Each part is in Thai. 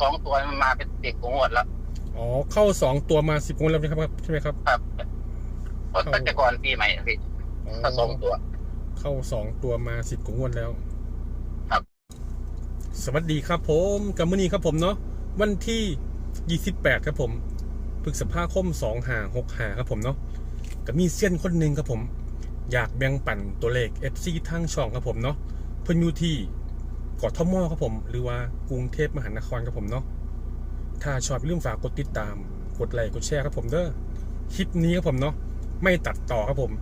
สองตัวมันมาเป็นติดของงวดแล้วอ๋อเข้าสองตัวมาสิบงวดแล้วนะครับใช่ไหมครับครับเพราะตั้งแต่ก่อนปีใหม่อะพี่อ๋อถ้าสองตัว เข้าสองตัวมาสิบกว่างวดแล้ว ครับ สวัสดีครับผมกับมือนี้ครับผมเนาะวันที่ยี่สิบแปดครับผมพฤษภาคมสองหาหกหาครับผมเนาะก็มีเซียนคนหนึ่งครับผม อยากแบ่งปันตัวเลข FC ทางช่องครับผมเนาะเพิ่นอยู่ที่ กทมครับผม หรือว่ากรุงเทพมหานครครับผมเนาะถ้าชอบอย่าลืมฝากกดติดตาม กดไลค์กดแชร์ครับผมเด้อคลิปนี้ครับผมเนาะไม่ตัดต่อครับผม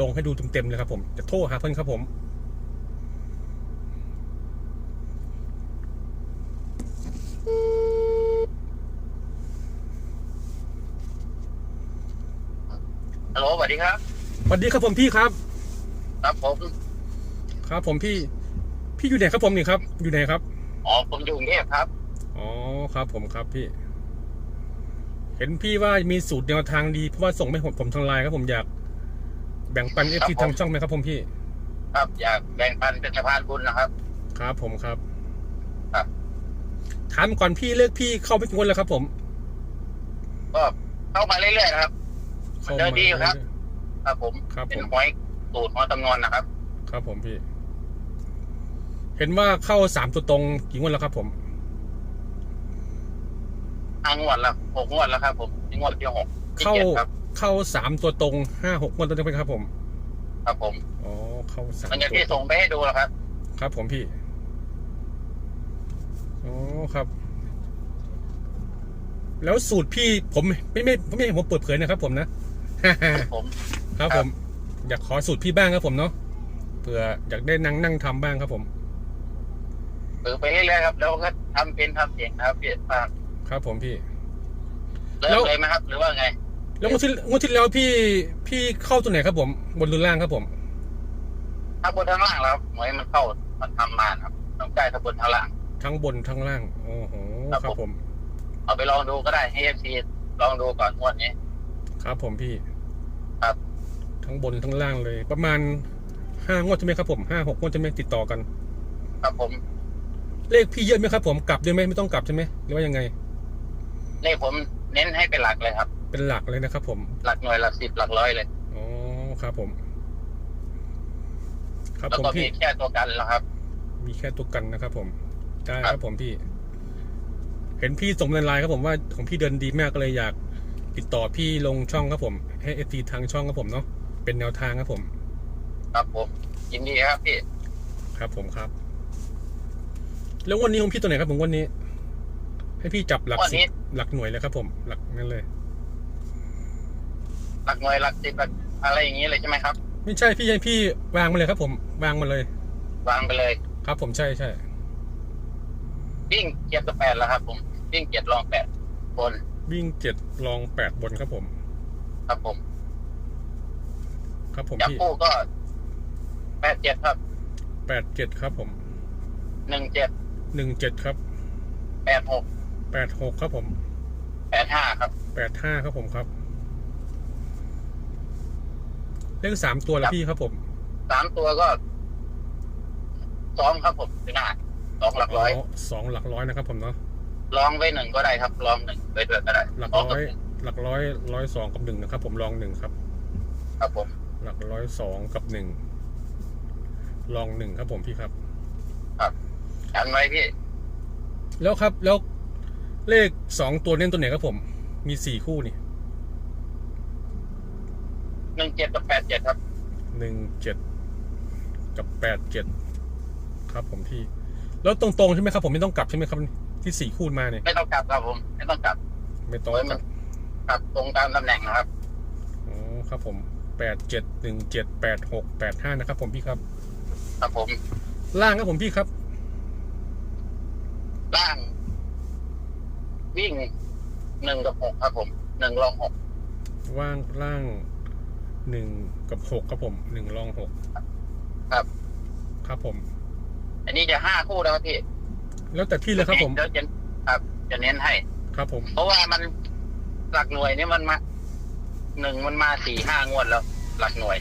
ลงให้ดูเต็มๆเลยครับผมจะโทรหาเพิ่นครับผมฮัลโหลสวัสดีครับ สวัสดีครับผมพี่ครับ ครับผม ครับผมพี่ พี่อยู่ไหนครับผมนี่ครับ อยู่ไหนครับ อ๋อ ผมอยู่กรุงเทพครับ อ๋อครับผมครับพี่ เห็นพี่ว่ามีสูตรแนวทางดีเพราะว่าส่งให้ผมผมทางไลน์ครับผมอยากแบ่งปันเอฟซีทางช่องไหมครับผมพี่ ครับอยากแบ่งปันเป็นสะพานบุญนะครับ ครับ ผมครับครับ ถามก่อนพี่เลือกพี่เข้าไปกี่คนแล้วครับ ผมก็เข้ามาเรื่อยๆนะครับมันเดินดีอยู่ครับ ครับผมครับ เป็ผนมหวยสูตรหวยจำนวนนะครับ ครับผมพี่ เห็นว่าเข้าสามตัวตรงกี่งวดแล้วครับ ผมห้างวดแล้วหกงวดแล้วครับ ผมนี่งวดที่หกที่เข้าเจ็ดครับ เข้าสามตัวตรงห้าหกงวดแล้วใช่ไหมครับ ผมครับ ผม อ๋อเข้าสามมันจะตัวที่ตรส่งงไปให้ดูแล้วครับ ครับ ผมพี่อ๋อครับ แล้วสูตรพี่ผมไม่ไม่ไม่ไม่ให้ผมเปิดเผยนะครับ ผมนะ ผม ครับคผรับมอยากขอสูตรพี่บ้างครับผมเนาะเผื่ออยากได้นั่งนั่งทำบ้างครับผม ฝึกไปเรื่อยๆครับแล้วก็ทำเป็นทำเองนะครับพี่ป้าครับผมพี่ เริ่แล้มวเลยไหมครับ หรือว่าไง แล้วงวดที่งวดที่แล้วพี่พี่เข้าตัวไหนครับผม บนหรือล่างครับผม ถ้าบนทางล่างแล้วครับหวยมันเข้ามันทำมาครับต้องใกล้ถ้าบนทางล่าง ทั้งบนทั้งล่างโอ้โหครับ ครับผมผม เอาไปลองดูก็ได้ให้เอฟซีลองดูก่อนงวดนี้ ครับผมพี่ครับ ทั้งบนทั้งล่างเลย ประมาณห้างวดใช่ไหมครับผมห้าหกงวดใช่ไหมติดต่อกัน ครับผม เลขพี่เยอะไหมครับ ผมกลับด้วยไหมไม่ต้องกลับใช่ไหมหรือว่ายังไงนี่ผมเน้นให้เป็นหลักเลยครับ เป็นหลักเลยนะครับ ผมหลักหน่วยหลักสิบหลักร้อยเลย อ๋อครับผม ครับแล้วผมก็มีพี่แค่ตัวกันแล้วครับ มีแค่ตัวกันนะครับ ผมได้ครับครับผมพี่ เห็นพี่ส่งในไลน์ครับผมว่าของพี่เดินดีมากก็เลยอยาก ติดต่อพี่ลงช่องครับผม ให้เอทีทางช่องครับผมเนาะเป็นแนวทางครับผม ครับผมยินดีครับพี่ ครับผมครับ แล้ววันนี้ของพี่ตัวไหนครับผมวันนี้ ให้พี่จับหลักวันสินี้ บหลักหน่วยเลยครับ ผม หลักนั่นเลย หลักหน่วยหลักสิบหลักอะไรอย่างนี้เลยใช่ไหมครับ ไม่ใช่พี่ให้พี่วางมาเลยครับ ผมวางมาเลย วางไปเลย ครับ ผมใช่ใช่วิ่งเจ็ดกับแปดแล้วครับ ผมวิ่งเจ็ดลองแปดบนวิ่งเจ็ดลองแปดบนครับผม ครับผมครับ ผมจับพี่คู่ก็แปดเจ็ดครับแปดเจ็ดครับ ผมหนึ่งเจ็ด หนึ่งเจ็ดครับแปดหกแปดหกครับผมแปดห้าครับแปดห้าครับผมครับเลขสามตัวแล้วพี่ครับผมสามตัวก็สองครับผมคือหน้าสองหลักร้อยสองหลักร้อยนะครับผมเนาะลองไว้หนึ่งก็ได้ครับลองหนึ่งไปด้วยก็ได้หลักสองร้กับอยหนึ่งหลักร้อยร้อยสองกับหนึ่งนะครับ ผมลองหนึ่งครับ ครับผม หลักร้อยสองกับหนึ่งลองหนึ่งครับผมพี่ครับ กันไว้พี่ แล้วครับแล้วเลขสองตัวเน้นตัวไหนครับผม มีสี่คู่นี่หนึ่งเจ็ดกับแปดเจ็ดครับหนึ่งเจ็ดกับแปดเจ็ดครับผมพี่ แล้วตรงๆใช่ไหมครับผมไม่ต้องกลับใช่ไหมครับ ที่สี่คู่มาเนี่ยไม่ต้องกลับครับผม ไม่ต้องกลับ ไม่ต้องโอ้ยกมัลันบกลับตรงตามตำแหน่งนะครับอ๋อครับผมแปดเจ็ดหนึ่งเจ็ดแปดหกแปดห้านะครับผมพี่ครับ ครับผม ล่างครับผมพี่ครับ ล่าง วิ่งหนึ่งกับหกครับผมหนึ่งลองหกว่างล่างหนึ่งกับหกครับผมหนึ่งรองหกครับ ครับผม อันนี้จะห้าคู่แล้วครับพี่ แล้วแต่พี่เลยครับผมเดี๋ยวจะครับ จะเน้นให้ ครับผม เพราะว่ามันหลักหน่วยนี่มันมาหนึ่งมันมาสี่ห้างวดแล้ว หลักหน่วย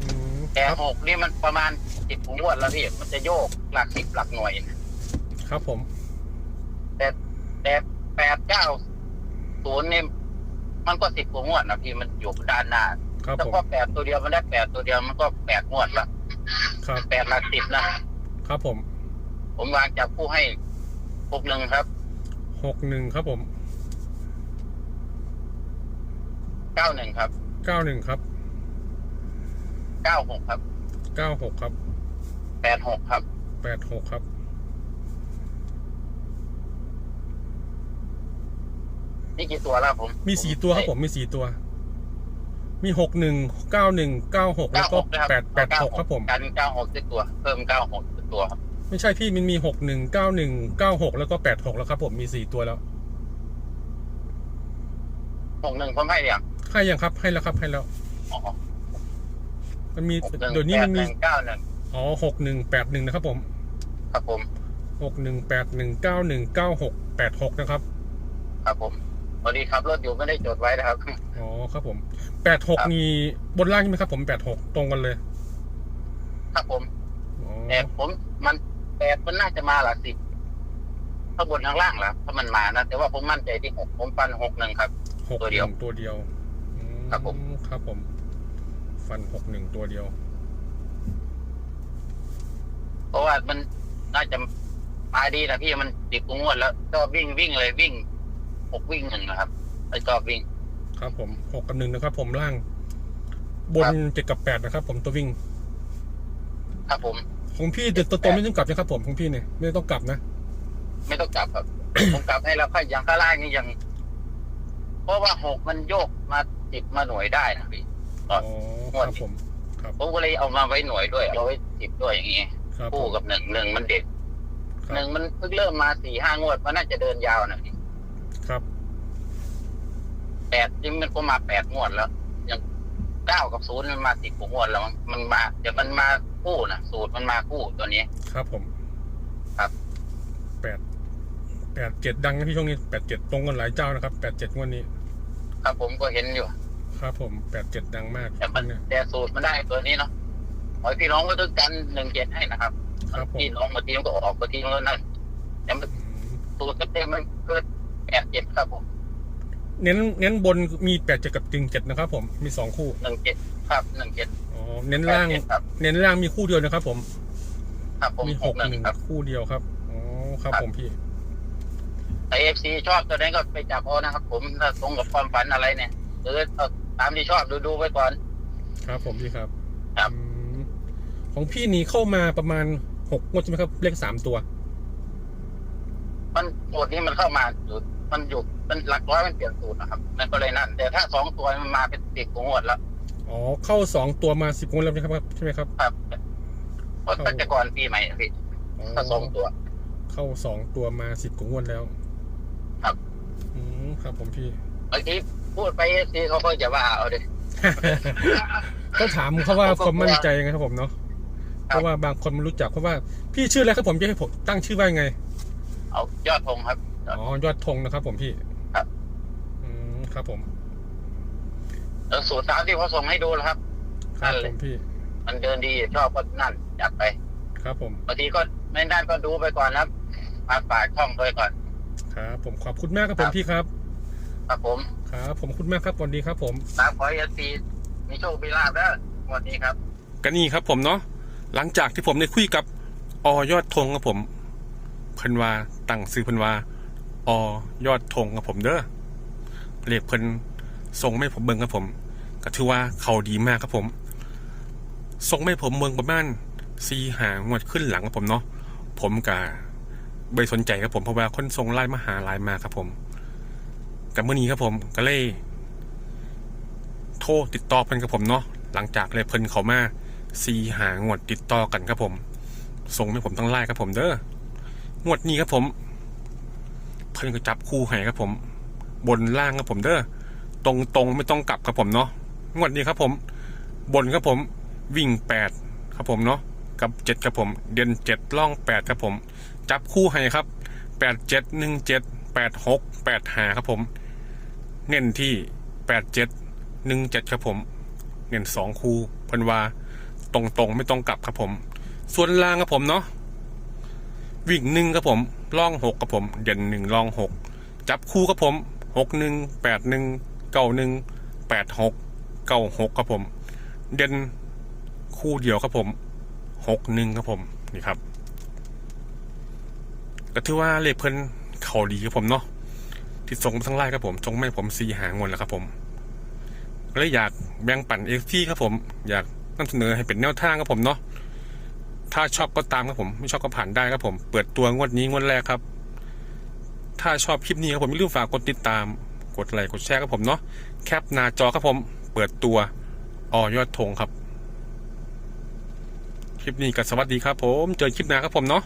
อืมแต่ครับหกนี่มันประมาณสิบงวดแล้วพี่มันจะโยกหลักสิบหลักหน่วยครับผม แต่แต่แต่แปดเก้าศูนย์นี่มันก็สิบกว่างวดนะพี่มันอยู่ด้านหน้าครับแต่ผม พอแปดตัวเดียวมันได้แปดตัวเดียวมันก็แปดงวดละครับ แปดหลักสิบนะครับผมผมวางจับผู้ให้หกหนึ่งครับหกหนึ่งครับผมเก้าหนึ่งครับเก้าหนึ่งครับเก้าหกครับเก้าหกครับแปดหกครับแปดหกครับ นี่กี่ตัวแล้วผมมีสี่ตัวครับผมมีสี่ตัว มีหกหนึ่งเก้าหนึ่งเก้าหกแล้วก็96นะครับแปดแปดหกครับผมกันเก้าหกตัว เพิ่มเก้าหกตัวครับไม่ใช่พี่มันมีหกหนึ่งเก้าหนึ่งเก้าหกแล้วก็แปดหกแล้วครับผมมีสี่ตัวแล้วหกหนึ่งผมให้อย่างให้ยังครับให้แล้วครับให้แล้วอ๋อมันมีหกหนึ่งเดี๋ยวนี้แปมัดนหมีนึ่งเก้าหนึ่งอ๋อหกหนึ่งแปดหนึ่งนะครับผม ครับผมหกหนึ่งแปดหนึ่งเก้าหนึ่งเก้าหกแปดหกนะครับ ครับผม พอดีขับรถอยู่ไม่ได้จดไว้นะครับ อ๋อครับผมแปดหกครับมีบนล่างใช่ไหมครับ ผมแปดหกตรงกันเลย ครับผมอ๋อแต่ผมมันแปดมันน่าจะมาหลักสิบข้างบนข้างล่างแหละถ้ามันมานะแต่ว่าผมมั่นใจที่หกผมฟันหกหนึ่งครับหกตัวหเดียวนึ่งตัวเดียวอืครับผมครับผม ฟันหกหนึ่งตัวเดียว เพราะว่ามันน่าจะมาดีนะพี่มันติดกงวดแล้ว ก็วิ่งวิ่งเลยวิ่ง หกวิ่งหนึ่งนะครับแล้วก็วิ่ง ครับผมหกกับหนึ่งนะครับ ผมล่าง บนครับ เจ็ดกับแปดนะครับ ผมตัววิ่งครับผม ของพี่เด็ดตัวตนไม่ต้องกลับนะครับ ผมของพี่เนี่ยไม่ต้องกลับนะไม่ต้องกลับครับ ผมกลับให้แล้วค่อยยังข้างล่างนี่ยัง เพราะว่าหกมันโยกมาติดมาหน่วยได้นะพี่ อ๋องวดครับผมครับผมก็เลยเอามาไว้หน่วยด้วยเอาไว้ติดด้วยอย่างนี้ครับผคู่มกับหนึ่งหนึ่งมันเด็ดคหรันึ่บงมันเพิ่งเริ่มมาสี่ห้างวดมันน่าจะเดินยาวนะพี่ครับ แปดนี่มันก็มาแปดงวดแล้วยังเก้ากับศูนย์มันมาสิบกว่างวดแล้วมันมันมาเดี๋ยวมันมาคู่นะสูตรมันมาคู่ตัวนี้ ครับผมครับ แปดแปดเจ็ดดังนะพี่ช่วงนี้แปดเจ็ดตรงกันหลายเจ้านะครับแปดเจ็ดงวดนี้ ครับผมก็เห็นอยู่ ครับผมแปดเจ็ดดังมากแต่มันเนี่ยแต่สูตรมันได้ตัวนี้เนาะขอให้พี่น้องก็ต้องกันหนึ่งเจ็ดให้นะครับครับผมพี่น้องบางทีมันก็ออกบางทีมันก็นั่นแต่มันอืมสูตรเต็มๆมันเกิดแปดเจ็ดครับผม เน้นเน้นบนมีแปดเจ็ดกับจึงเจ็ดนะครับ ผมมีสองคู่หนึ่งเจ็ดครับหนึ่งเจ็ดอ๋อเน้นแปดล่างเจ็ดครับ เน้นล่างมีคู่เดียวนะครับ ผมครับผมมีหหกกหนึ่งหนึ่งครับ คู่เดียวครับอ๋อครับครับ ผมพี่แต่เอฟซีชอบตัวนั้นก็ไปจับเอานะครับผมถ้าตรงกับความฝันอะไรเนี่ยหรือเอาตามที่ชอบดูดูๆไว้ก่อน ครับ ผมพี่ครับครับอืมของพี่นี่เข้ามาประมาณหกงวดใช่ไหมครับ เลขสามตัว มันสูตรนี้มันเข้ามาอยู่ มันอยู่มันหลักร้อยมันเปลี่ยนสูตรนะครับนั่นก็เลยนั่นแต่ถ้าสองตัวมันมาเป็นสิบกว่างวดแล้วอ๋อเข้าสองตัวมาสิบงวดแล้วใช่ไหมครับใช่ไหมครับครับเพราะตั้งแต่ก่อนปีใหม่อะพี่อ๋อถ้าสองตัว เข้าสองตัวมาสิบกว่างวดแล้ว ครับอืมครับผมพี่บางทีพูดไปเอฟซีเขาก็จะว่าเอาดิก็ถามเขาว่าผมก็ความมั่นใจยังไงครับผมเนาะครับเพราะว่าบางคนไม่รู้จักเพราะว่าพี่ชื่ออะไรครับผมจะให้ผมตั้งชื่อว่ายังไง เอายอดธงครับ อ๋อยอดธงนะครับ ผมพี่ครับอืมครับผมแล้วสูตรตามที่เขาส่งให้ดูแล้วครับครับนั่นผเลยมพี่ มันเดินดีชอบก็นั่นจัดไป ครับผมบางทีก็ไม่ได้ก็ดูไปก่อนนะครับมาฝากช่องไปก่อน ครับ ผมขอบคุณมากครับผคมรับพี่ครับ ครับผม ครับผมขอบคุณมากครับสวัสดีครับ ผมตามขอเอฟซีมีโชคมีลาบแล้ววันนี้ครับก็นี่ครับผมเนาะหลังจากที่ผมได้คุยกับ อยอดธงครับผมเพิ่นว่าตั้งซื้อเพิ่นว่า อยอดธงครับผมเด้อเรียกเพิ่นส่งไม่ผมเบิ่งครับผม ก็ถือว่าเขาดีมากครับผมส่งไม่ผมเบิ่งประมาณซีหางวดขึ้นหลังครับผมเนาะผมกะใบสนใจครับผมเพราะว่าคนส่งไลน์มาหาไลน์มาครับผมกับเมื่อนี้ครับผมก็เลยโทรติดต่อเพิ่นกับผมเนาะหลังจากเลยเพิ่นเขามาซีหางวดติดต่อกันครับผมส่งให้ผมทั้งไลน์ครับผมเด้องวดนี้ครับผม เพิ่นก็จับคู่ให้ครับผม บนล่างครับผมเด้อตรงตรงๆไม่ต้องกลับครับผมเนาะงวดนี้ครับผม บนครับผมวิ่งแปดครับผมเนาะกับเจ็ดครับผม เดือนเจ็ดล่องแปดครับผม จับคู่ให้ครับแปดเจ็ดหนึ่งเจ็ดแปดหกแปดหาครับผม เน้นที่แปดเจ็ดหนึ่งเจ็ดครับผม เน้นสองคูเพันว่าตรงตรงๆไม่ต้องกลับครับผม ส่วนล่างครับผมเนาะ วิ่งหนึ่งครับผมล่องหกครับผม เด่นหนึ่งล่องหกจับคู่ครับผมหกหนึ่งแปดหนึ่งเก้าหนึ่งแปดหกเก้าหกครับผม เด่นคู่เดียวครับผมหกหนึ่งครับผมนี่ครับก็ถือว่าเลขเพิ่นเข่าดีครับผมเนาะที่ส่งมาทั้งไลน์ครับผมส่งมาให้ผมสีหางวนแล้วครับผมก็เลยอยากแบ่งปันเอฟซีครับผม อยากนำเสนอให้เป็นแนวทางครับผมเนาะ ถ้าชอบก็ตามครับผม ไม่ชอบก็ผ่านได้ครับผม เปิดตัวงวดนี้งวดแรกครับ ถ้าชอบคลิปนี้ครับผมอย่าลืมฝากกดติดตาม กดไลค์กดแชร์ครับผมเนาะแคปหน้าจอครับผม เปิดตัวออยอดธงครับ คลิปนี้ก็สวัสดีครับผม เจอคลิปหน้าครับผมเนาะ